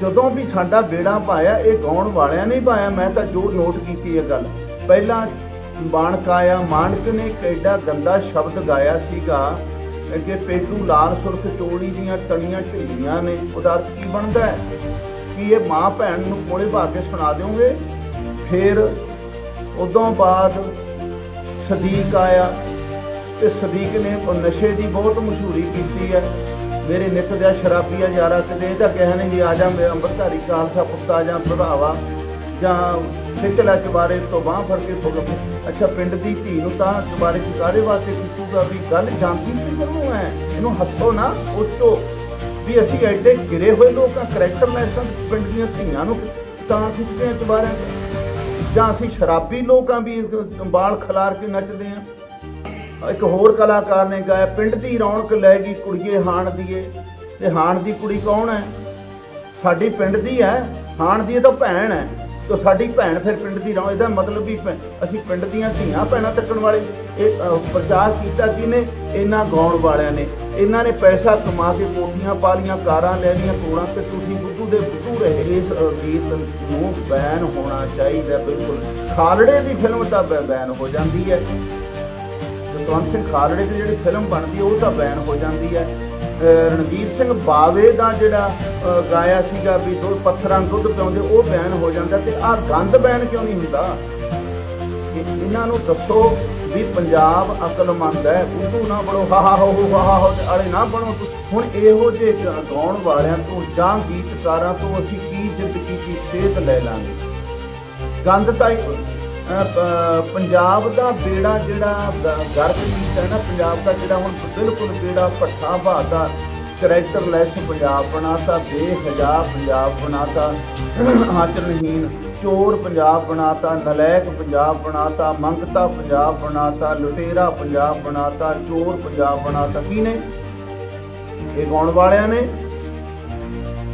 ਜਦੋਂ ਵੀ ਸਾਡਾ ਬੇੜਾ ਪਾਇਆ, ਇਹ ਗਾਉਣ ਵਾਲਿਆਂ ਨੇ ਪਾਇਆ। ਮੈਂ ਤਾਂ ਜੋ ਨੋਟ ਕੀਤੀ ਇਹ ਗੱਲ। ਪਹਿਲਾਂ ਬਾਣਕ ਆਇਆ ਮਾਨਕ ਨੇ ਕਿੱਡਾ ਗੰਦਾ ਸ਼ਬਦ ਗਾਇਆ ਸੀਗਾ ਕਿ ਪੇਟੂ ਲਾਲ ਸੁਰਖ ਚੋੜੀ ਦੀਆਂ ਤਣੀਆਂ ਢਿੱਲੀਆਂ ਨੇ। ਉਹਦਾ ਕੀ ਬਣਦਾ ਹੈ? ਕਿ ਇਹ ਮਾਂ ਭੈਣ ਨੂੰ ਕੋਲੇ ਭਾ ਕੇ ਸੁਣਾ ਦਿਓਗੇ? ਫਿਰ ਉਦੋਂ ਬਾਅਦ ਸਦੀਕ ਆਇਆ ਤੇ ਸਦੀਕ ਨੇ ਉਹ ਨਸ਼ੇ ਦੀ ਬਹੁਤ ਮਸ਼ਹੂਰੀ ਕੀਤੀ ਹੈ। ਮੇਰੇ ਨਿੱਤ ਦਾ ਸ਼ਰਾਬੀਆ ਯਾਰਾ ਕਦੇ ਇਹਦਾ ਕਹਿ ਨਹੀਂ ਆ ਜਾ ਮੇਰੇ ਅੰਮ੍ਰਿਤਧਾਰੀ ਖਾਲਸਾ ਪੁੱਤਾ ਜਾਂ ਪ੍ਰਭਾਵਾ ਜਾਂ ਸਿੱਕਲਾ ਚਬਾਰੇ ਤੋਂ ਬਾਹ ਫੜ ਕੇ ਫੁੱਲ ਅੱਛਾ, ਪਿੰਡ ਦੀ ਧੀ ਨੂੰ ਤਾਂ ਚਬਾਰੇ ਚੁਕਾਰੇ ਵਾਸਤੇ ਕਿਤੂਗਾ ਵੀ ਗੱਲ ਜਾਂਦੀ ਸੀ ਕਿਉਂ ਹੈ ਇਹਨੂੰ ਹੱਥੋਂ ਨਾ ਉੱਚੋ। ਵੀ ਅਸੀਂ ਐਡੇ ਗਿਰੇ ਹੋਏ ਲੋਕਾਂ ਕਰੈਕਟਰਲੈਸ ਪਿੰਡ ਦੀਆਂ ਧੀਆਂ ਨੂੰ ਤਾਂ ਖਿੱਚਦੇ ਆ ਚਬਾਰਿਆਂ ਤੇ। ਜਾਂ ਅਸੀਂ ਸ਼ਰਾਬੀ ਲੋਕਾਂ ਵੀ ਬਾਲ ਖਿਲਾਰ ਕੇ ਨੱਚਦੇ ਆ। ਇੱਕ ਹੋਰ ਕਲਾਕਾਰ ਨੇ ਗਾਇਆ, ਪਿੰਡ ਦੀ ਰੌਣਕ ਲੈ ਗਈ ਕੁੜੀਏ ਹਾਣ ਦੀਏ। ਤੇ ਹਾਣ ਦੀ ਕੁੜੀ ਕੌਣ ਹੈ? ਸਾਡੀ ਪਿੰਡ ਦੀ ਹੈ। ਹਾਣ ਦੀ ਇਹ ਤਾਂ ਭੈਣ ਹੈ। ਤੇ ਸਾਡੀ ਭੈਣ ਫਿਰ ਪਿੰਡ ਦੀ ਰੌਣਕ ਇਹਦਾ ਮਤਲਬ ਵੀ ਅਸੀਂ ਪਿੰਡ ਦੀਆਂ ਧੀਆਂ ਭੈਣਾਂ ਤੱਕਣ ਵਾਲੇ। ਇਹ ਪ੍ਰਚਾਰ ਕੀਤਾ ਕਿਨੇ ਇਹਨਾਂ ਗਾਉਣ ਵਾਲਿਆਂ ਨੇ। ਇਹਨਾਂ ਨੇ ਪੈਸਾ ਕਮਾ ਕੇ ਕੋਠੀਆਂ ਪਾ ਲੀਆਂ ਕਾਰਾਂ ਲੈ ਲਈਆਂ ਕਰੋੜਾਂ ਤੇ ਤੁਸੀਂ ਬੁੱਧੂ ਦੇ ਬੁੱਧੂ ਰਹੇ। ਇਸ ਗੀਤ ਨੂੰ ਬੈਨ ਹੋਣਾ ਚਾਹੀਦਾ, ਬਿਲਕੁਲ। ਖਾਲੜੇ ਦੀ ਫਿਲਮ ਤਾਂ ਬੈਨ ਹੋ ਜਾਂਦੀ ਹੈ। ਜਸਵੰਤ ਸਿੰਘ ਖਾਲੜੇ ਦੀ ਜਿਹੜੀ ਫਿਲਮ ਬਣਦੀ ਹੈ ਉਹ ਤਾਂ ਬੈਨ ਹੋ ਜਾਂਦੀ ਹੈ ਰਣਜੀਤ ਸਿੰਘ ਬਾਵੇ ਦਾ ਜਿਹੜਾ ਗਾਇਆ ਸੀਗਾ ਵੀ ਦੋ ਪੱਥਰਾਂ ਦੁੱਧ ਪਿਆਉਂਦੇ, ਉਹ ਬੈਨ ਹੋ ਜਾਂਦਾ ਤੇ ਆਹ ਗੰਦ ਬੈਨ ਕਿਉਂ ਨਹੀਂ ਹੁੰਦਾ? ਇਹਨਾਂ ਨੂੰ ਦੱਸੋ ਵੀ ਪੰਜਾਬ ਅਕਲਮੰਦ ਹੈ। ਉਦੋਂ ਨਾ ਬਣੋ, ਹਾ ਹਾ, ਹੋ ਹੋ, ਹਾ, ਹੋ, ਤੇ ਨਾ ਬਣੋ। ਹੁਣ ਇਹੋ ਜਿਹੇ ਗਾਉਣ ਵਾਲਿਆਂ ਤੋਂ ਜਾਂ ਗੀਤਕਾਰਾਂ ਤੋਂ ਅਸੀਂ ਕੀ ਜ਼ਿੰਦਗੀ ਦੀ ਸੇਧ ਲੈ ਲਾਂਗੇ? ਗੰਦ ਤਾਂ ਪੰਜਾਬ ਦਾ ਬੇੜਾ ਜਿਹੜਾ ਗ- ਹੈ ਨਾ, ਪੰਜਾਬ ਦਾ ਜਿਹੜਾ ਹੁਣ ਬਿਲਕੁਲ ਬੇੜਾ ਪੱਠਾ ਭਾਦਾ ਕਰੈਕਟਰਲੈਸ ਪੰਜਾਬ ਬਣਾਤਾ ਬੇਹਜਾ ਪੰਜਾਬ ਬਣਾਤਾ ਆਚਰਣਹੀਨ ਚੋਰ ਪੰਜਾਬ ਬਣਾਤਾ, ਨਲਾਇਕ ਪੰਜਾਬ ਬਣਾਤਾ, ਮੰਗਤਾ ਪੰਜਾਬ ਬਣਾਤਾ, ਲੁਟੇਰਾ ਪੰਜਾਬ ਬਣਾਤਾ, ਚੋਰ ਪੰਜਾਬ ਬਣਾਤਾ। ਕੀ ਇਹ ਗਾਉਣ ਵਾਲਿਆਂ ਨੇ।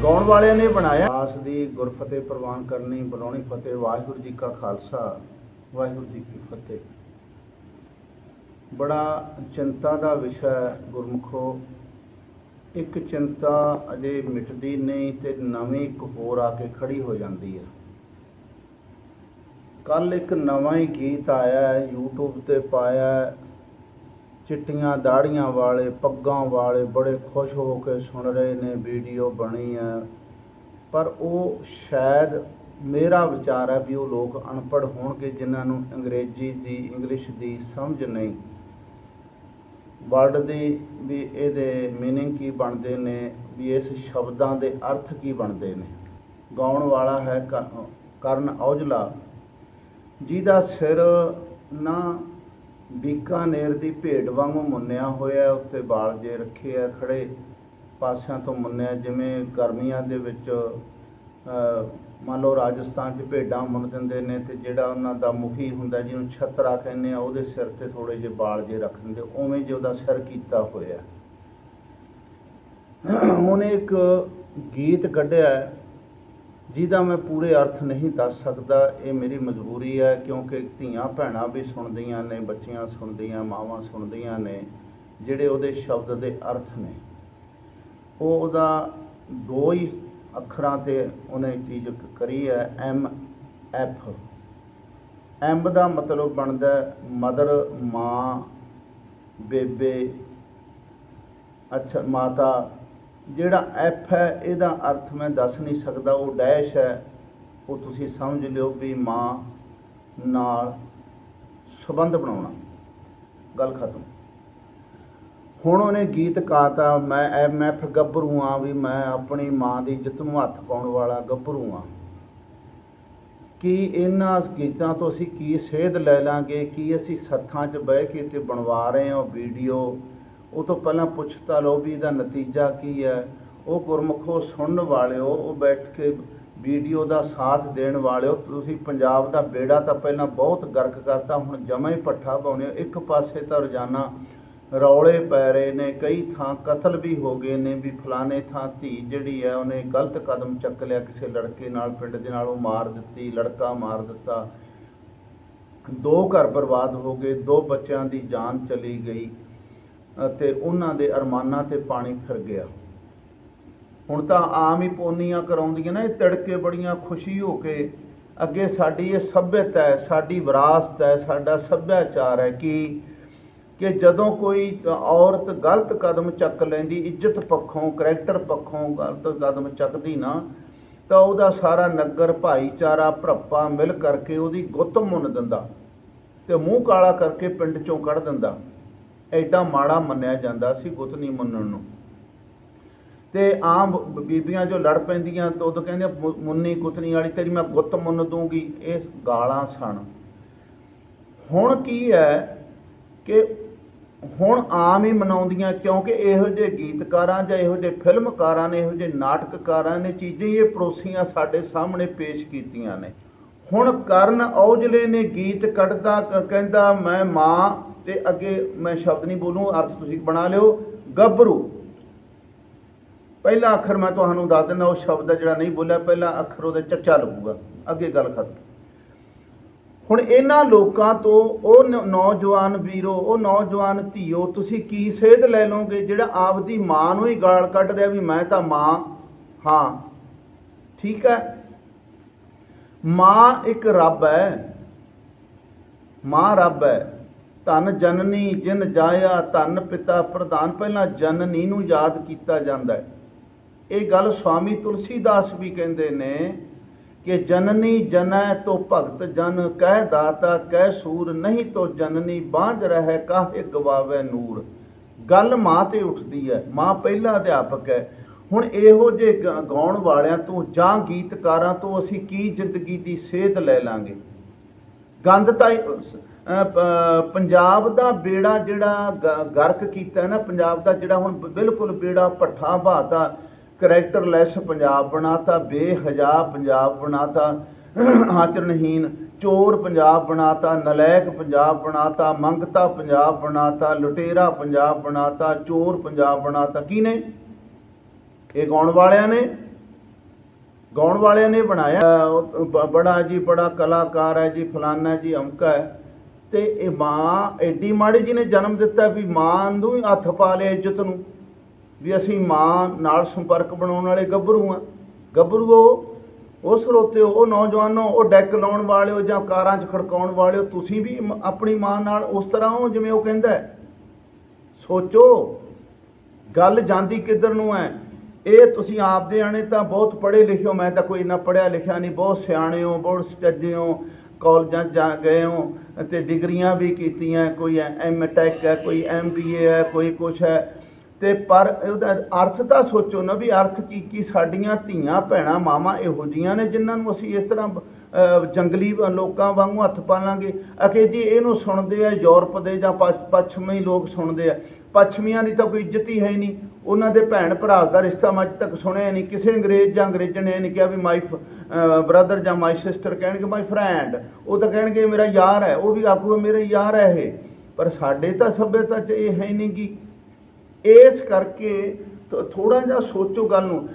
ਗਾਉਣ ਵਾਲਿਆਂ ਨੇ ਬਣਾਇਆ। ਆਸ ਦੀ ਗੁਰਫਤਿਹ ਪ੍ਰਵਾਨ ਕਰਨੀ ਬੁਲਾਉਣੀ ਫਤਿਹ। ਵਾਹਿਗੁਰੂ ਜੀ ਕਾ ਖਾਲਸਾ। ਵਾਹਿਗੁਰੂ ਜੀ ਕੀ ਫਤਿਹ। ਬੜਾ ਚਿੰਤਾ ਦਾ ਵਿਸ਼ਾ ਹੈ ਗੁਰਮੁਖੋ। ਇੱਕ ਚਿੰਤਾ ਅਜੇ ਮਿਟਦੀ ਨਹੀਂ ਤੇ ਨਵੀਂ ਇੱਕ ਹੋਰ ਆ ਕੇ ਖੜੀ ਹੋ ਜਾਂਦੀ ਹੈ। ਕੱਲ ਇੱਕ ਨਵਾਂ ਹੀ ਗੀਤ ਆਇਆ ਹੈ, YouTube ਤੇ ਪਾਇਆ ਚਿੱਟੀਆਂ ਦਾੜੀਆਂ ਵਾਲੇ, ਪੱਗਾਂ ਵਾਲੇ ਬੜੇ ਖੁਸ਼ ਹੋ ਕੇ ਸੁਣ ਰਹੇ ਨੇ, ਵੀਡੀਓ ਬਣੀ ਹੈ। ਪਰ ਉਹ ਸ਼ਾਇਦ ਮੇਰਾ ਵਿਚਾਰ ਹੈ ਵੀ ਉਹ ਲੋਕ ਅਨਪੜ੍ਹ ਹੋਣਗੇ ਜਿਨ੍ਹਾਂ ਨੂੰ ਅੰਗਰੇਜ਼ੀ ਦੀ ਇੰਗਲਿਸ਼ ਦੀ ਸਮਝ ਨਹੀਂ ਵਰਡ ਦੀ ਵੀ ਇਹਦੇ मीनिंग ਕੀ ਬਣਦੇ ਨੇ ਵੀ ਇਸ ਸ਼ਬਦਾਂ ਦੇ ਅਰਥ ਕੀ ਬਣਦੇ ਨੇ ਗਾਉਣ ਵਾਲਾ ਹੈ ਕ- ਕਰਨ ਔਜਲਾ ਜਿਹਦਾ ਸਿਰ ਨਾ ਬੀਕਾਨੇਰ ਦੀ ਭੇਡ ਵਾਂਗੂ ਮੁੰਨਿਆ ਹੋਇਆ ਹੈ, ਉੱਤੇ ਵਾਲ ਜੇ ਰੱਖੇ ਆ ਖੜੇ ਪਾਸਿਆਂ ਤੋਂ ਮੁੰਨਿਆ ਜਿਵੇਂ ਗਰਮੀਆਂ ਦੇ ਵਿੱਚ ਅਹ, ਮੰਨ ਲਓ ਰਾਜਸਥਾਨ 'ਚ ਭੇਡਾਂ ਮੁੰਨ ਦਿੰਦੇ ਨੇ ਤੇ ਜਿਹੜਾ ਉਹਨਾਂ ਦਾ ਮੁਖੀ ਹੁੰਦਾ ਜਿਹਨੂੰ ਛਤਰਾ ਕਹਿੰਦੇ ਆ, ਉਹਦੇ ਸਿਰ ਤੇ ਥੋੜੇ ਜਿਹੇ ਵਾਲ ਜੇ ਰੱਖ ਦਿੰਦੇ, ਉਵੇਂ ਜੇ ਉਹਦਾ ਸਿਰ ਕੀਤਾ ਹੋਇਆ। ਉਹਨੇ ਇੱਕ ਗੀਤ ਕੱਢਿਆ ਜਿਹਦਾ ਮੈਂ ਪੂਰੇ ਅਰਥ ਨਹੀਂ ਦੱਸ ਸਕਦਾ, ਇਹ ਮੇਰੀ ਮਜਬੂਰੀ ਹੈ, ਕਿਉਂਕਿ ਧੀਆਂ ਭੈਣਾਂ ਵੀ ਸੁਣਦੀਆਂ ਨੇ, ਬੱਚੀਆਂ ਸੁਣਦੀਆਂ, ਮਾਵਾਂ ਸੁਣਦੀਆਂ ਨੇ, ਜਿਹੜੇ ਉਹਦੇ ਸ਼ਬਦ ਦੇ ਅਰਥ ਨੇ। ਉਹ ਉਹਦਾ ਦੋ ਹੀ ਅੱਖਰਾਂ ਤੇ ਉਹਨੇ ਚੀਜ਼ ਕ- ਕਰੀ ਹੈ, ਐਮ, ਐਫ। ਐਮ ਦਾ ਮਤਲਬ ਬਣਦਾ ਮਦਰ, ਮਾਂ, ਬੇਬੇ, ਅੱਛਾ, ਮਾਤਾ। ਜਿਹੜਾ ਐਫ ਹੈ, ਇਹਦਾ ਅਰਥ ਮੈਂ ਦੱਸ ਨਹੀਂ ਸਕਦਾ, ਉਹ ਡੈਸ਼ ਹੈ। ਉਹ ਤੁਸੀਂ ਸਮਝ ਲਿਓ ਵੀ ਮਾਂ ਨਾਲ ਸੰਬੰਧ ਬਣਾਉਣਾ। ਗੱਲ ਖਤਮ। ਹੁਣ ਉਹਨੇ ਗੀਤ ਕਾਤਾ, ਮੈਂ ਐਮ ਐਫ ਗੱਭਰੂ ਆ ਵੀ ਮੈਂ ਆਪਣੀ ਮਾਂ ਦੀ ਇੱਜ਼ਤ ਨੂੰ ਹੱਥ ਪਾਉਣ ਵਾਲਾ ਗੱਭਰੂ ਆ। ਕੀ ਇਹਨਾਂ ਗੀਤਾਂ ਤੋਂ ਅਸੀਂ ਕੀ ਸੇਧ ਲੈ ਲਾਂਗੇ, ਕੀ ਅਸੀਂ ਸੱਥਾਂ 'ਚ ਬਹਿ ਕੇ ਤੇ ਬਣਵਾ ਰਹੇ ਹਾਂ ਵੀਡੀਓ? ਉਹ ਤੋਂ ਪਹਿਲਾਂ ਪੁੱਛ ਤਾਂ ਲਓ ਵੀ ਇਹਦਾ ਨਤੀਜਾ ਕੀ ਹੈ। ਉਹ ਗੁਰਮੁਖੋ ਸੁਣਨ ਵਾਲਿਓ, ਉਹ ਬੈਠ ਕੇ ਵੀਡੀਓ ਦਾ ਸਾਥ ਦੇਣ ਵਾਲਿਓ, ਤੁਸੀਂ ਪੰਜਾਬ ਦਾ ਬੇੜਾ ਤਾਂ ਪਹਿਲਾਂ ਬਹੁਤ ਗਰਕ ਕਰਤਾ, ਹੁਣ ਜਮਾ ਹੀ ਪੱਠਾ ਪਾਉਂਦੇ ਹੋ। ਇੱਕ ਪਾਸੇ ਤਾਂ ਰੋਜ਼ਾਨਾ ਰੌਲੇ ਪੈ ਰਹੇ ਨੇ, ਕਈ ਥਾਂ ਕਤਲ ਵੀ ਹੋ ਗਏ ਨੇ ਵੀ ਫਲਾਣੇ ਥਾਂ ਧੀ ਜਿਹੜੀ ਹੈ ਉਹਨੇ ਗਲਤ ਕਦਮ ਚੱਕ ਲਿਆ ਕਿਸੇ ਲੜਕੇ ਨਾਲ, ਪਿੰਡ ਦੇ ਨਾਲ ਉਹ ਮਾਰ ਦਿੱਤੀ, ਲੜਕਾ ਮਾਰ ਦਿੱਤਾ। ਦੋ ਘਰ ਬਰਬਾਦ ਹੋ ਗਏ, ਦੋ ਬੱਚਿਆਂ ਦੀ ਜਾਨ ਚਲੀ ਗਈ ਅਤੇ ਉਹਨਾਂ ਦੇ ਅਰਮਾਨਾਂ ਤੇ ਪਾਣੀ ਫਿਰ ਗਿਆ। ਹੁਣ ਤਾਂ ਆਮ ਹੀ ਪੋਨੀਆਂ ਕਰਾਉਂਦੀਆਂ ਨਾ, ਇਹ ਤੜਕੇ ਬੜੀਆਂ ਖੁਸ਼ੀ ਹੋ ਕੇ ਅੱਗੇ ਸਾਡੀ ਇਹ ਸੱਭਿਅਤਾ ਹੈ, ਸਾਡੀ ਵਿਰਾਸਤ ਹੈ, ਸਾਡਾ ਸੱਭਿਆਚਾਰ ਹੈ ਕਿ ਕਿ ਜਦੋਂ ਕੋਈ ਔਰਤ ਗਲਤ ਕਦਮ ਚੱਕ ਲੈਂਦੀ, ਇੱਜ਼ਤ ਪੱਖੋਂ, ਕਰੈਕਟਰ ਪੱਖੋਂ ਗਲਤ ਕਦਮ ਚੱਕਦੀ ਨਾ, ਤਾਂ ਉਹਦਾ ਸਾਰਾ ਨਗਰ, ਭਾਈਚਾਰਾ, ਭਰੱਪਾ ਮਿਲ ਕਰਕੇ ਉਹਦੀ ਗੁੱਤ ਮੁੰਨ ਦਿੰਦਾ ਤੇ ਮੂੰਹ ਕਾਲਾ ਕਰਕੇ ਪਿੰਡ ਚੋਂ ਕੱਢ ਦਿੰਦਾ। ਐਡਾ ਮਾੜਾ ਮੰਨਿਆ ਜਾਂਦਾ ਸੀ ਗੁੱਤ ਨਹੀਂ ਮੰਨਣ ਨੂੰ। ਤੇ ਆਮ ਬੀਬੀਆਂ ਜੋ ਲੜ ਪੈਂਦੀਆਂ, ਤਾਂ ਉਦੋਂ ਕਹਿੰਦੇ ਮੁੰਨੀ ਕੁਤਨੀ ਵਾਲੀ ਤੇਰੀ ਮੈਂ ਗੁੱਤ ਮੁੰਨ ਦੂੰਗੀ, ਇਹ ਗਾਲਾਂ ਸਣ ਹੁਣ ਕੀ ਹੈ ਕਿ ਹੁਣ ਆਮ ਹੀ ਮਨਾਉਂਦੀਆਂ ਕਿਉਂਕਿ ਇਹੋ ਜਿਹੇ ਗੀਤਕਾਰਾਂ ਜਾਂ ਇਹੋ ਜਿਹੇ ਫਿਲਮਕਾਰਾਂ ਨੇ, ਇਹੋ ਜਿਹੇ ਨਾਟਕਕਾਰਾਂ ਨੇ ਚੀਜ਼ਾਂ ਹੀ ਇਹ ਪਰੋਸੀਆਂ ਸਾਡੇ ਸਾਹਮਣੇ ਪੇਸ਼ ਕੀਤੀਆਂ ਨੇ। ਹੁਣ ਕਰਨ ਔਜਲੇ ਨੇ ਗੀਤ ਕੱਢਦਾ, ਕ- ਕਹਿੰਦਾ, ਮੈਂ ਮਾਂ ਤੇ ਅੱਗੇ ਮੈਂ ਸ਼ਬਦ ਨਹੀਂ ਬੋਲੂ, ਅਰਥ ਤੁਸੀਂ ਬਣਾ ਲਿਓ। ਗੱਭਰੂ। ਪਹਿਲਾ ਅੱਖਰ ਮੈਂ ਤੁਹਾਨੂੰ ਦੱਸ ਦਿੰਦਾ, ਉਹ ਸ਼ਬਦ ਜਿਹੜਾ ਨਹੀਂ ਬੋਲਿਆ, ਪਹਿਲਾ ਅੱਖਰ ਉਹਦੇ ਚੱਚਾ ਲੱਗੂਗਾ। ਅੱਗੇ ਗੱਲ ਖਤਮ। ਹੁਣ ਇਹਨਾਂ ਲੋਕਾਂ ਤੋਂ ਉਹ ਨੌਜਵਾਨ ਵੀਰੋ, ਉਹ ਨੌਜਵਾਨ ਧੀਓ, ਤੁਸੀਂ ਕੀ ਸੇਧ ਲੈ ਲਓਗੇ? ਜਿਹੜਾ ਆਪਦੀ ਮਾਂ ਨੂੰ ਹੀ ਗਾਲ ਕੱਢ ਰਿਹਾ ਵੀ ਮੈਂ ਤਾਂ ਮਾਂ, ਹਾਂ, ਠੀਕ ਹੈ? ਮਾਂ ਇੱਕ ਰੱਬ ਹੈ। ਮਾਂ ਰੱਬ ਹੈ। ਧਨ ਜਨਨੀ ਜਿਨ ਜਾਇਆ, ਧਨ ਪਿਤਾ ਪ੍ਰਧਾਨ। ਪਹਿਲਾਂ ਜਨਨੀ ਨੂੰ ਯਾਦ ਕੀਤਾ ਜਾਂਦਾ ਹੈ। ਇਹ ਗੱਲ ਸਵਾਮੀ ਤੁਲਸੀਦਾਸ ਵੀ ਕਹਿੰਦੇ ਨੇ ਕਿ ਜਨਨੀ ਜਨੈ ਤੋ ਭਗਤ ਜਨ, ਕਹਿ ਦਾਤਾ ਕਹਿ ਸੂਰ, ਨਹੀਂ ਤੋ ਜਨਨੀ ਬਾਝ ਰਹਿ ਕਾਹੇ ਗਵਾਵੇ ਨੂਰ। ਗੱਲ ਮਾਂ ਤੇ ਉੱਠਦੀ ਹੈ ਮਾਂ ਪਹਿਲਾ ਅਧਿਆਪਕ ਹੈ ਹੁਣ ਇਹੋ ਜੇ ਗਾਉਣ ਵਾਲਿਆਂ ਤੋਂ ਜਾਂ ਗੀਤਕਾਰਾਂ ਤੋਂ ਅਸੀਂ ਕੀ ਜ਼ਿੰਦਗੀ ਦੀ ਸੇਧ ਲੈ ਲਾਂਗੇ? ਗੰਦ ਤਾਂ ਪੰਜਾਬ ਦਾ ਬੇੜਾ ਜਿਹੜਾ ਗ- ਗਰਕ ਕੀਤਾ ਨਾ, ਪੰਜਾਬ ਦਾ ਜਿਹੜਾ ਹੁਣ ਬਿਲਕੁਲ ਬੇੜਾ ਪੱਠਾ ਬਾਤਾ ਕਰੈਕਟਰਲੈਸ ਪੰਜਾਬ ਬਣਾਤਾ, ਬੇਹਜਾ ਪੰਜਾਬ ਬਣਾਤਾ ਆਚਰਣਹੀਨ ਚੋਰ ਪੰਜਾਬ ਬਣਾਤਾ, ਨਲਾਇਕ ਪੰਜਾਬ ਬਣਾਤਾ, ਮੰਗਤਾ ਪੰਜਾਬ ਬਣਾਤਾ, ਲੁਟੇਰਾ ਪੰਜਾਬ ਬਣਾਤਾ, ਚੋਰ ਪੰਜਾਬ ਬਣਾਤਾ। ਨੇ ਇਹ ਗਾਉਣ ਵਾਲਿਆਂ ਨੇ। ਗਾਉਣ ਵਾਲਿਆਂ ਨੇ ਬਣਾਇਆ। ਬੜਾ ਜੀ, ਬੜਾ ਕਲਾਕਾਰ ਹੈ ਜੀ, ਫਲਾਨਾ ਜੀ, ਅਮਕਾ ਹੈ। ਤੇ ਇਹ ਮਾਂ ਐਡੀ ਮਾੜੀ ਜੀ ਨੇ ਜਨਮ ਦਿੱਤਾ ਵੀ ਮਾਂ ਨੂੰ ਹੀ ਹੱਥ ਪਾ ਲਿਆ ਇੱਜ਼ਤ ਨੂੰ। ਵੀ ਅਸੀਂ ਮਾਂ ਨਾਲ ਸੰਪਰਕ ਬਣਾਉਣ ਵਾਲੇ ਗੱਭਰੂ ਆ ਗੱਭਰੂਓ ਉਹ ਸਰੋਤਿਓ ਉਹ ਨੌਜਵਾਨੋ, ਉਹ ਡੈਕ ਲਾਉਣ ਵਾਲਿਓ ਜਾਂ ਕਾਰਾਂ 'ਚ ਖੜਕਾਉਣ ਵਾਲਿਓ, ਤੁਸੀਂ ਵੀ ਆਪਣੀ ਮਾਂ ਨਾਲ ਉਸ ਤਰ੍ਹਾਂ ਹੋ ਜਿਵੇਂ ਉਹ ਕਹਿੰਦਾ ਸੋਚੋ, ਗੱਲ ਜਾਂਦੀ ਕਿੱਧਰ ਨੂੰ ਹੈ? ਇਹ ਤੁਸੀਂ ਆਪਦੇ ਆਣੇ ਤਾਂ ਬਹੁਤ ਪੜ੍ਹੇ ਲਿਖਿਓ ਮੈਂ ਤਾਂ ਕੋਈ ਇੰਨਾ ਪੜ੍ਹਿਆ ਲਿਖਿਆ ਨਹੀਂ, ਬਹੁਤ ਸਿਆਣੇ ਹੋ, ਬਹੁਤ ਸੱਜੇ ਹੋ, ਕਾਲਜਾਂ 'ਚ ਜਾ ਗਏ ਹੋ ਅਤੇ ਡਿਗਰੀਆਂ ਵੀ ਕੀਤੀਆਂ, ਕੋਈ ਐਮ ਟੈਕ ਹੈ, ਕੋਈ ਐਮ ਬੀ ਏ ਹੈ, ਕੋਈ ਕੁਛ ਹੈ। ਤੇ ਪਰ ਉਹਦਾ ਅਰਥ ਤਾਂ ਸੋਚੋ ਨਾ ਵੀ ਅਰਥ ਕੀ ਕੀ ਸਾਡੀਆਂ ਧੀਆਂ, ਭੈਣਾਂ, ਮਾਵਾਂ ਇਹੋ ਜੀਆਂ ਨੇ ਜਿਨ੍ਹਾਂ ਨੂੰ ਅਸੀਂ ਇਸ ਤਰ੍ਹਾਂ ਜੰਗਲੀ ਲੋਕਾਂ ਵਾਂਗੂ ਹੱਥ ਪਾਲਾਂਗੇ। ਅਕੇ ਜੀ, ਇਹਨੂੰ ਸੁਣਦੇ ਆ ਯੂਰਪ ਦੇ ਜਾਂ ਪਛ- ਪੱਛਮੀ ਲੋਕ ਸੁਣਦੇ ਆ। ਪੱਛਮੀਆਂ ਦੀ ਤਾਂ ਕੋਈ ਇੱਜ਼ਤ ਹੀ ਹੈ ਨਹੀਂ। ਉਹਨਾਂ ਦੇ ਭੈਣ ਭਰਾ ਦਾ ਰਿਸ਼ਤਾ ਮੈਂ ਤੱਕ ਸੁਣਿਆ ਨਹੀਂ। ਕਿਸੇ ਅੰਗਰੇਜ਼ ਜਾਂ ਅੰਗਰੇਜ਼ਣ ਨੇ ਇਹ ਨਹੀਂ ਕਿਹਾ ਵੀ ਮਾਈ ਬ੍ਰਦਰ ਜਾਂ ਮਾਈ ਸਿਸਟਰ ਕਹਿਣਗੇ ਮਾਈ ਫਰੈਂਡ ਉਹ ਤਾਂ ਕਹਿਣਗੇ ਮੇਰਾ ਯਾਰ ਹੈ, ਉਹ ਵੀ ਆਖੂਗਾ ਮੇਰਾ ਯਾਰ ਹੈ ਇਹ। ਪਰ ਸਾਡੇ ਤਾਂ ਸੱਭਿਅਤਾ 'ਚ ਇਹ ਹੈ ਨਹੀਂ ਕਿ ਇਸ ਕਰਕੇ ਥੋੜਾ ਜਿਹਾ ਸੋਚੋ ਗੱਲ ਨੂੰ।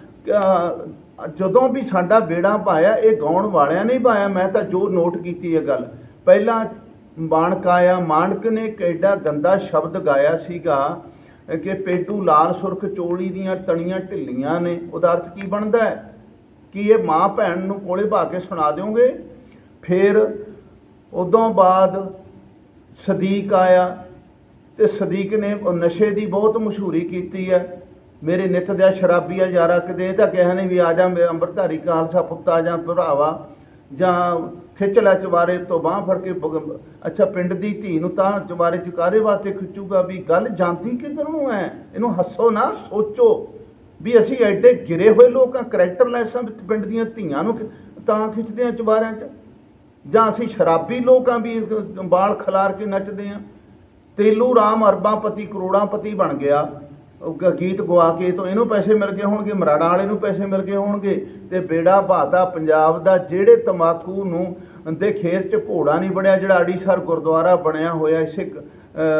ਜਦੋਂ ਵੀ ਸਾਡਾ ਬੇੜਾ ਪਾਇਆ, ਇਹ ਗਾਉਣ ਵਾਲਿਆਂ ਨੇ ਪਾਇਆ। ਮੈਂ ਤਾਂ ਜੋ ਨੋਟ ਕੀਤੀ ਇਹ ਗੱਲ। ਪਹਿਲਾਂ ਬਾਣਕ ਆਇਆ, ਮਾਣਕ ਨੇ ਕਿੱਡਾ ਗੰਦਾ ਸ਼ਬਦ ਗਾਇਆ ਸੀਗਾ ਕਿ ਪੇਟੂ ਲਾਲ ਸੁਰਖ ਚੋਲੀ ਦੀਆਂ ਤਣੀਆਂ ਢਿੱਲੀਆਂ ਨੇ। ਉਹਦਾ ਅਰਥ ਕੀ ਬਣਦਾ ਹੈ? ਕੀ ਇਹ ਮਾਂ ਭੈਣ ਨੂੰ ਕੋਲੇ ਭਾ ਕੇ ਸੁਣਾ ਦਿਓਗੇ? ਫਿਰ ਉਦੋਂ ਬਾਅਦ ਸਦੀਕ ਆਇਆ। ਤੇ ਸਦੀਕ ਨੇ ਨਸ਼ੇ ਦੀ ਬਹੁਤ ਮਸ਼ਹੂਰੀ ਕੀਤੀ ਹੈ। ਮੇਰੇ ਨਿੱਤ ਦਾ ਸ਼ਰਾਬੀ ਆ ਯਾਰਾ ਕਿਤੇ ਇਹ ਤਾਂ ਕਿਹਾ ਨਹੀਂ ਵੀ ਆ ਜਾ ਮੇਰਾ ਅੰਮ੍ਰਿਤਧਾਰੀ ਖਾਲਸਾ ਪੁੱਤ ਜਾਂ ਭਰਾਵਾ, ਜਾਂ ਖਿੱਚ ਲੈ ਚਵਾਰੇ ਤੋਂ ਬਾਹ ਫੜ ਕੇ ਬ- ਅੱਛਾ ਪਿੰਡ ਦੀ ਧੀ ਨੂੰ ਤਾਂ ਚਵਾਰੇ ਚ ਕਾਰੇ ਵਾਸਤੇ ਖਿੱਚੂਗਾ ਵੀ ਗੱਲ ਜਾਂਦੀ ਕਿੱਧਰ ਨੂੰ ਹੈ ਇਹਨੂੰ ਹੱਸੋ ਨਾ, ਸੋਚੋ ਵੀ ਅਸੀਂ ਐਡੇ ਗਿਰੇ ਹੋਏ ਲੋਕਾਂ ਕਰੈਕਟਰਲੈਸ ਵਿੱਚ ਪਿੰਡ ਦੀਆਂ ਧੀਆਂ ਨੂੰ ਕਿ- ਤਾਂ ਖਿੱਚਦੇ ਆ ਚਵਾਰਿਆਂ 'ਚ। ਜਾਂ ਅਸੀਂ ਸ਼ਰਾਬੀ ਲੋਕਾਂ ਵੀ ਬਾਲ ਖਿਲਾਰ ਕੇ ਨੱਚਦੇ ਆ। ਤੇਲੂ ਰਾਮ ਅਰਬਾਂਪਤੀ ਕਰੋੜਾਂਪਤੀ ਬਣ ਗਿਆ। ਗ- ਗੀਤ ਗਵਾ ਕੇ ਤੋਂ ਇਹਨੂੰ ਪੈਸੇ ਮਿਲ ਗਏ ਹੋਣਗੇ, ਮਰਾੜਾ ਵਾਲੇ ਨੂੰ ਪੈਸੇ ਮਿਲ ਗਏ ਹੋਣਗੇ ਤੇ ਬੇੜਾ ਭਾਤਾ ਪੰਜਾਬ ਦਾ ਜਿਹੜੇ ਤਮਾਕੂ ਨੂੰ ਦੇ ਖੇਤ 'ਚ ਘੋੜਾ ਨਹੀਂ ਬਣਿਆ, ਜਿਹੜਾ ਅੜੀਸਰ ਗੁਰਦੁਆਰਾ ਬਣਿਆ ਹੋਇਆ, ਇਸੇ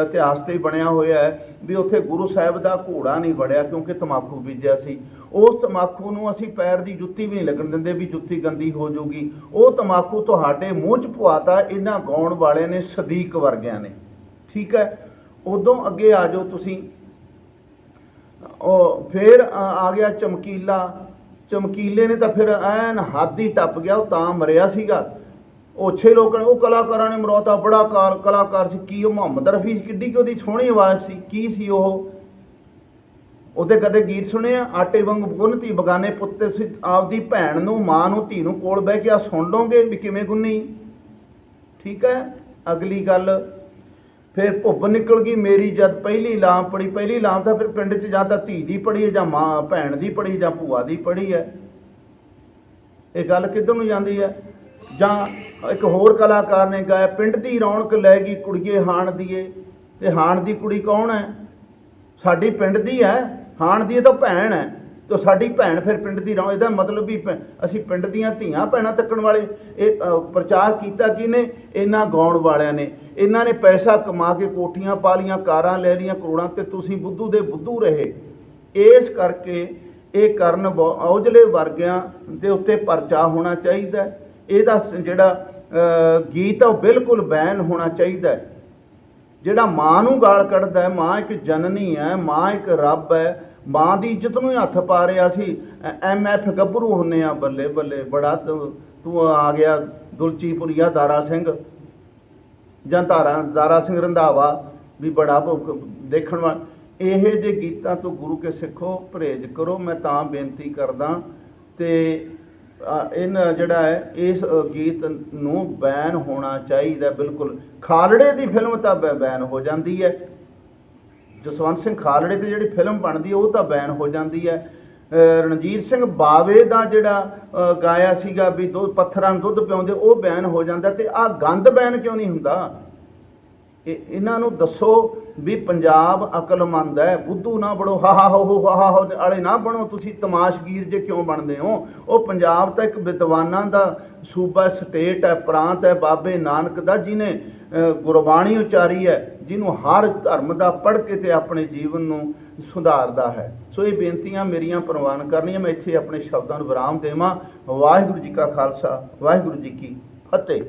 ਇਤਿਹਾਸ ਤੇ ਬਣਿਆ ਹੋਇਆ ਹੈ, ਵੀ ਉੱਥੇ ਗੁਰੂ ਸਾਹਿਬ ਦਾ ਘੋੜਾ ਨਹੀਂ ਬਣਿਆ ਕਿਉਂਕਿ ਤਮਾਕੂ ਬੀਜਿਆ ਸੀ। ਉਸ ਤਮਾਕੂ ਨੂੰ ਅਸੀਂ ਪੈਰ ਦੀ ਜੁੱਤੀ ਵੀ ਨਹੀਂ ਲੱਗਣ ਦਿੰਦੇ ਵੀ ਜੁੱਤੀ ਗੰਦੀ ਹੋ ਜਾਊਗੀ। ਉਹ ਤਮਾਕੂ ਤੁਹਾਡੇ ਮੂੰਹ 'ਚ ਪਵਾਤਾ ਇਹਨਾਂ ਗਾਉਣ ਵਾਲੇ ਨੇ ਸਦੀਕ ਵਰਗਿਆਂ ਨੇ। ਠੀਕ ਹੈ? ਉਦੋਂ ਅੱਗੇ ਆ ਜਾਓ ਤੁਸੀਂ। ਉਹ ਫਿਰ ਆ ਗਿਆ ਚਮਕੀਲਾ। ਚਮਕੀਲੇ ਨੇ ਤਾਂ ਫਿਰ ਐਨ ਹੱਦ ਹੀ ਟੱਪ ਗਿਆ, ਉਹ ਤਾਂ ਮਰਿਆ ਸੀਗਾ। ਉੱਛੇ ਲੋਕਾਂ ਨੇ, ਉਹ ਕਲਾਕਾਰਾਂ ਨੇ ਮਰਵਾਤਾ, ਬੜਾ ਕਾਰ ਕਲਾਕਾਰ ਸੀ। ਕੀ ਉਹ ਮੁਹੰਮਦ ਰਫੀ ਕਿੱਡੀ ਕਿ ਉਹਦੀ ਸੋਹਣੀ ਆਵਾਜ਼ ਸੀ, ਕੀ ਸੀ ਉਹ? ਉਹਦੇ ਕਦੇ ਗੀਤ ਸੁਣੇ ਆ? ਆਟੇ ਵਾਂਗ ਗੁੰਨਤੀ ਬਗਾਨੇ ਪੁੱਤ, ਤੁਸੀਂ ਆਪਦੀ ਭੈਣ ਨੂੰ, ਮਾਂ ਨੂੰ, ਧੀ ਨੂੰ ਕੋਲ ਬਹਿ ਕੇ ਆ ਸੁਣ ਲਓਗੇ ਵੀ ਕਿਵੇਂ ਗੁੰਨੀ? ਠੀਕ ਹੈ? ਅਗਲੀ ਗੱਲ ਫਿਰ ਭੁੱਬ ਨਿਕਲ ਗਈ, ਮੇਰੀ ਜਦ ਪਹਿਲੀ ਲਾਮ ਪੜੀ, ਪਹਿਲੀ ਲਾਮ ਤਾਂ ਫਿਰ ਪਿੰਡ 'ਚ ਜਾਂ ਤਾਂ ਧੀ ਦੀ ਪੜੀ ਹੈ ਜਾਂ ਮਾਂ, ਭੈਣ ਦੀ ਪੜੀ ਜਾਂ ਭੂਆ ਦੀ ਪੜੀ ਹੈ। ਇਹ ਗੱਲ ਕਿੱਧਰ ਨੂੰ ਜਾਂਦੀ ਹੈ? ਜਾਂ ਇੱਕ ਹੋਰ ਕਲਾਕਾਰ ਨੇ ਗਾਇਆ, ਪਿੰਡ ਦੀ ਰੌਣਕ ਲੈ ਗਈ, ਕੁੜੀਏ ਹਾਣ ਦੀਏ। ਤੇ ਹਾਣ ਦੀ ਕੁੜੀ ਕੌਣ ਹੈ? ਸਾਡੀ ਪਿੰਡ ਦੀ ਹੈ, ਹਾਣ ਦੀ ਤਾਂ ਭੈਣ ਹੈ। ਤੇ ਸਾਡੀ ਭੈਣ ਫਿਰ ਪਿੰਡ ਦੀ ਰੌਣਕ ਇਹਦਾ ਮਤਲਬ ਵੀ ਭੈ- ਅਸੀਂ ਪਿੰਡ ਦੀਆਂ ਧੀਆਂ ਭੈਣਾਂ ਤੱਕਣ ਵਾਲੇ। ਇਹ ਪ੍ਰਚਾਰ ਕੀਤਾ ਕਿਨੇ ਇਹਨਾਂ ਗਾਉਣ ਵਾਲਿਆਂ ਨੇ। ਇਹਨਾਂ ਨੇ ਪੈਸਾ ਕਮਾ ਕੇ ਕੋਠੀਆਂ ਪਾ ਲੀਆਂ ਕਾਰਾਂ ਲੈ ਲੀਆਂ ਕਰੋੜਾਂ ਤੇ ਤੁਸੀਂ ਬੁੱਧੂ ਦੇ ਬੁੱਧੂ ਰਹੇ। ਇਸ ਕਰਕੇ ਇਹ ਕਰਨ ਬਹੁ- ਔਜਲੇ ਵਰਗਿਆਂ ਦੇ ਉੱਤੇ ਪਰਚਾ ਹੋਣਾ ਚਾਹੀਦਾ ਇਹਦਾ ਸ- ਜਿਹੜਾ ਗੀਤ ਆ ਉਹ ਬਿਲਕੁਲ ਬੈਨ ਹੋਣਾ ਚਾਹੀਦਾ ਜਿਹੜਾ ਮਾਂ ਨੂੰ ਗਾਲ ਕੱਢਦਾ ਮਾਂ ਇੱਕ ਜਨਨੀ ਹੈ, ਮਾਂ ਇੱਕ ਰੱਬ ਹੈ ਮਾਂ ਦੀ ਇੱਜ਼ਤ ਨੂੰ ਹੀ ਹੱਥ ਪਾ ਰਿਹਾ ਸੀ। ਐਮ ਐਫ ਗੱਭਰੂ ਹੁੰਨੇ ਆ ਬੱਲੇ ਬੱਲੇ ਬੜਾ ਤੂੰ ਤੂੰ ਆ ਗਿਆ ਦੁਲਚੀਪੁਰੀਆ ਦਾਰਾ ਸਿੰਘ। ਜਾਂ ਤਾਰਾ ਦਾਰਾ ਸਿੰਘ ਰੰਧਾਵਾ ਵੀ ਬੜਾ ਭੁੱਖ- ਦੇਖਣ ਵਾਲਾ। ਇਹ ਜੇ ਗੀਤਾਂ ਤੋਂ ਗੁਰੂ ਕੇ ਸਿੱਖੋ ਪਰਹੇਜ਼ ਕਰੋ ਮੈਂ ਤਾਂ ਬੇਨਤੀ ਕਰਦਾ ਤੇ ਅ, ਇਹਨਾਂ ਜਿਹੜਾ ਹੈ ਇਸ ਗੀਤ ਨੂੰ ਬੈਨ ਹੋਣਾ ਚਾਹੀਦਾ ਬਿਲਕੁਲ। ਖਾਲੜੇ ਦੀ ਫਿਲਮ ਤਾਂ ਬੈ- ਬੈਨ ਹੋ ਜਾਂਦੀ ਹੈ। ਜਸਵੰਤ ਸਿੰਘ ਖਾਲੜੇ ਤੇ ਜਿਹੜੀ ਫਿਲਮ ਬਣਦੀ ਉਹ ਤਾਂ ਬੈਨ ਹੋ ਜਾਂਦੀ ਹੈ ਰਣਜੀਤ ਸਿੰਘ ਬਾਵੇ ਦਾ ਜਿਹੜਾ ਗਾਇਆ ਸੀਗਾ ਵੀ ਦੋ ਪੱਥਰਾਂ ਨੂੰ ਦੁੱਧ ਪਿਆਉਂਦੇ, ਉਹ ਬੈਨ ਹੋ ਜਾਂਦਾ ਤੇ ਆਹ ਗੰਦ ਬੈਨ ਕਿਉਂ ਨਹੀਂ ਹੁੰਦਾ? ਇਹਨਾਂ ਨੂੰ ਦੱਸੋ ਵੀ ਪੰਜਾਬ ਅਕਲਮੰਦ ਹੈ। ਬੁੱਧੂ ਨਾ ਬਣੋ। ਹਾ ਹਾ, ਹੋ ਹੋ, ਹਾ, ਹੋ ਵਾਲੇ ਨਾ ਬਣੋ। ਤੁਸੀਂ ਤਮਾਸ਼ਗੀਰ ਜੇ ਕਿਉਂ ਬਣਦੇ ਹੋ? ਉਹ ਪੰਜਾਬ ਤਾਂ ਇੱਕ ਵਿਦਵਾਨਾਂ ਦਾ ਸੂਬਾ, ਸਟੇਟ ਹੈ, ਪ੍ਰਾਂਤ ਹੈ। ਬਾਬੇ ਨਾਨਕ ਦਾ ਜਿਨੇ ਗੁਰਬਾਣੀ ਉਚਾਰੀ ਹੈ, ਜਿਹਨੂੰ ਹਰ ਧਰਮ ਦਾ ਪੜ੍ਹ ਕੇ ਤੇ ਆਪਣੇ ਜੀਵਨ ਨੂੰ ਸੁਧਾਰਦਾ ਹੈ। ਸੋ ਇਹ ਬੇਨਤੀਆਂ ਮੇਰੀਆਂ ਪ੍ਰਵਾਨ ਕਰਨੀਆਂ। ਮੈਂ ਇੱਥੇ ਆਪਣੇ ਸ਼ਬਦਾਂ ਨੂੰ ਵਿਰਾਮ ਦੇਵਾਂ। ਵਾਹਿਗੁਰੂ ਜੀ ਕਾ ਖਾਲਸਾ, ਵਾਹਿਗੁਰੂ ਜੀ ਕੀ ਫਤਿਹ।